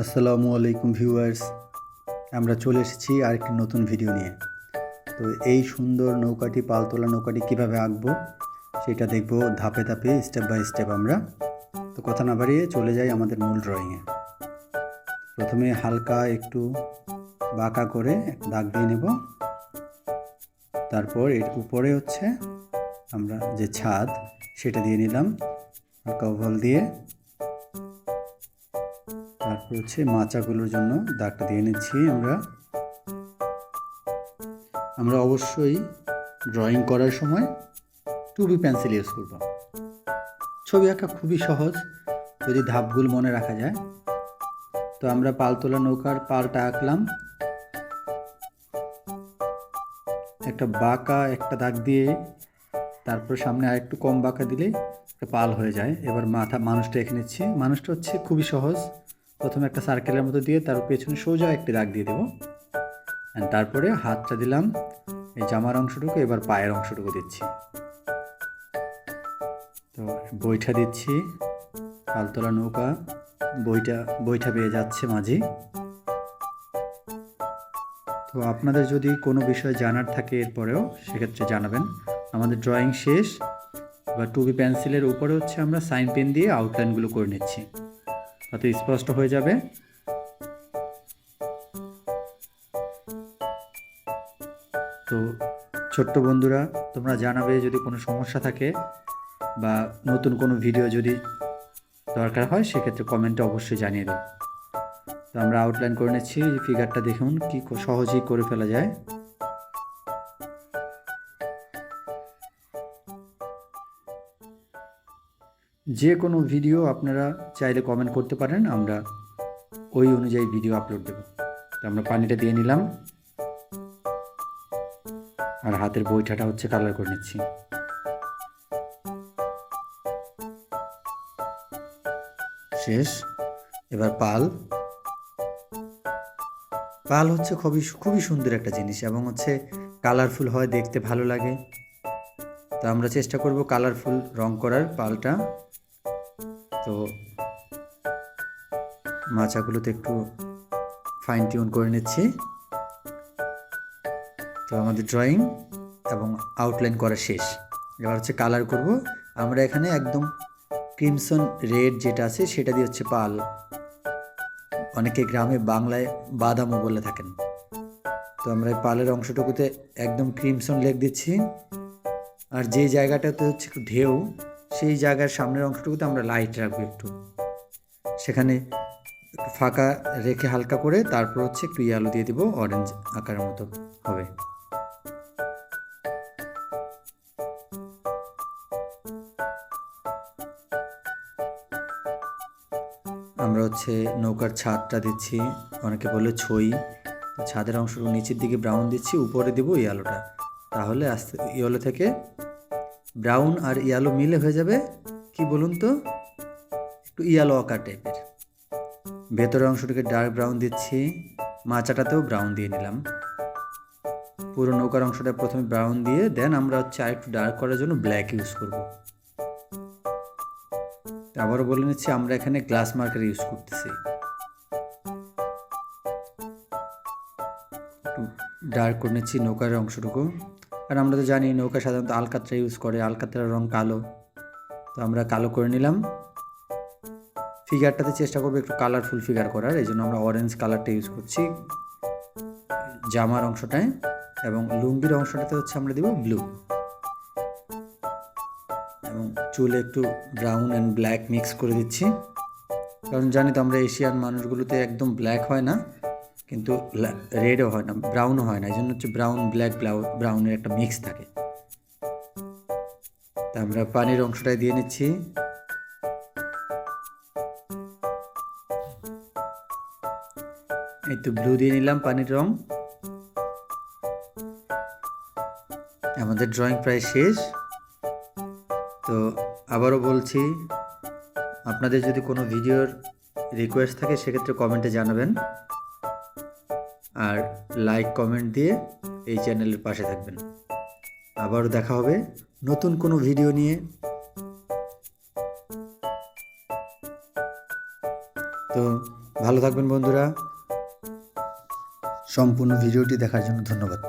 আসসালামু আলাইকুম ভিউয়ার্স। আমরা চলে এসেছি আরেকটি নতুন ভিডিও নিয়ে। তো এই সুন্দর নৌকাটি, পালতোলা নৌকাটি কীভাবে আঁকবো, সেটা দেখব ধাপে ধাপে স্টেপ বাই স্টেপ আমরা। তো কথা না বাড়িয়ে চলে যাই আমাদের মূল ড্রয়িংয়ে প্রথমে হালকা একটু বাঁকা করে দাগ দিয়ে নেব। তারপর এর উপরে হচ্ছে আমরা যে ছাদ, সেটা দিয়ে নিলাম। হালকা ওভাল দিয়ে তারপর হচ্ছে মাচাগুলোর জন্য দাগটা দিয়ে নিচ্ছি আমরা। আমরা অবশ্যই ড্রয়িং করার সময় টুবি পেন্সিল ইউজ করব। ছবি আঁকা খুবই সহজ, যদি ধাপগুলো মনে রাখা যায়। তো আমরা পালতোলা নৌকার পালটা আঁকলাম। একটা বাঁকা একটা দাগ দিয়ে তারপর সামনে আর একটু কম বাঁকা দিলে পাল হয়ে যায়। এবার মাথা, মানুষটা এঁকে নিচ্ছি। মানুষটা হচ্ছে খুবই সহজ। প্রথমে একটা সার্কেলের মতো দিয়ে তার পেছনে সোজা একটি দাগ দিয়ে দেবো। অ্যান্ড তারপরে হাতটা দিলাম, এই জামার অংশটুকু, এবার পায়ের অংশটুকু দিচ্ছি। তো বইটা দিচ্ছি পালতোলা নৌকা, বইটা বইটা পেয়ে যাচ্ছে মাঝি। তো আপনাদের যদি কোনো বিষয় জানার থাকে এরপরেও, সেক্ষেত্রে জানাবেন। আমাদের ড্রয়িং শেষ, এবার টুবি পেন্সিলের উপরে হচ্ছে আমরা সাইন পেন দিয়ে আউটলাইনগুলো করে নিচ্ছি। তাতে স্পষ্ট হয়ে যাবে। তো ছোট্ট বন্ধুরা, তোমরা জানাবে যদি কোনো সমস্যা থাকে বা নতুন কোনো ভিডিও যদি দরকার হয়, সেক্ষেত্রে কমেন্টে অবশ্যই জানিয়ে দেবে তো আমরা আউটলাইন করে নিচ্ছি ফিগারটা দেখুন কী সহজেই করে ফেলা যায়। যে কোনো ভিডিও আপনারা চাইলে কমেন্ট করতে পারেন, আমরা ওই অনুযায়ী ভিডিও আপলোড দেব। তো আমরা পানিটা দিয়ে নিলাম। আর হাতের বইটাটা হচ্ছে কালার করে নিচ্ছি। শেষ। এবার পাল। পাল হচ্ছে খুবই খুবই সুন্দর একটা জিনিস এবং হচ্ছে কালারফুল হয়, দেখতে ভালো লাগে। তো আমরা চেষ্টা করব কালারফুল রং করার পালটা। তো মাচাগুলোতে একটু ফাইন টিউন করে নিচ্ছি। তো আমাদের ড্রয়িং এবং আউটলাইন করা শেষ। এবার হচ্ছে কালার করব। আমরা এখানে একদম ক্রিমসন রেড যেটা আছে, সেটা দিয়ে হচ্ছে পাল। অনেকে গ্রামে বাংলায় বাদামও বলে থাকেন। তো আমরা পালের অংশটুকুতে একদম ক্রিমসন লেগ দিচ্ছি। আর যে জায়গাটাতে হচ্ছে একটু ঢেউ সেই জায়গার সামনের অংশটুকুতে আমরা লাইট রাখব একটু। সেখানে ফাঁকা রেখে হালকা করে তারপর হচ্ছে একটু ইয়ালো দিয়ে দিব অরেঞ্জ আকারের মতো হবে। আমরা হচ্ছে নৌকার ছাদটা দিচ্ছি, অনেকে বলে ছই। ছাদের অংশটুকু নিচের দিকে ব্রাউন দিচ্ছি, উপরে দিব ইয়ালোটা তাহলে আস্তে ইয়েলো থেকে ব্রাউন আর ইয়ালো মিলে হয়ে যাবে, কি বলুন তো? একটু ইয়ালো আকার টাইপের। ভেতরের অংশটাকে ডার্ক ব্রাউন দিচ্ছি, মাচাটাতেও ব্রাউন দিয়ে নিলাম। পুরো নৌকার অংশটা প্রথমে ব্রাউন দিয়ে দেন আমরা হচ্ছে আরেকটু ডার্ক করার জন্য ব্ল্যাক ইউজ করব। আবারও বলে নিচ্ছি, আমরা এখানে গ্লাস মার্কার ইউজ করতেছি। ডার্ক করে নিচ্ছি নৌকার অংশটুকু। আর আমরা তো জানি নৌকা সাধারণত আলকাতরা ইউজ করে, আলকাতরার রং কালো। তো আমরা কালো করে নিলাম। ফিগারটাতে চেষ্টা করব একটু কালারফুল ফিগার করার, এই জন্য আমরা অরেঞ্জ কালারটা ইউজ করছি। জামার অংশটায় এবং লুঙ্গির অংশটাতে হচ্ছে আমরা দিব ব্লু এবং চুলে একটু ব্রাউন অ্যান্ড ব্ল্যাক মিক্স করে দিচ্ছি। কারণ জানি তো আমরা এশিয়ান মানুষগুলোতে একদম ব্ল্যাক হয় না। কিন্তু রেডও হয় না ব্রাউনও হয় না, এই জন্য হচ্ছে ব্রাউন ব্ল্যাক ব্রাউনের একটা মিক্স থাকে। তা আমরা পানির অংশটাই দিয়ে নিচ্ছি। এই তো ব্লু দিয়ে নিলাম পানির রং। আমাদের ড্রয়িং প্রায় শেষ। তো আবারও বলছি, আপনাদের যদি কোনো ভিডিওর রিকোয়েস্ট থাকে, সেক্ষেত্রে কমেন্টে জানাবেন। আর লাইক কমেন্ট দিয়ে এই চ্যানেলের পাশে থাকবেন। আবারও দেখা হবে নতুন কোনো ভিডিও নিয়ে। তো ভালো থাকবেন বন্ধুরা। সম্পূর্ণ ভিডিওটি দেখার জন্য ধন্যবাদ।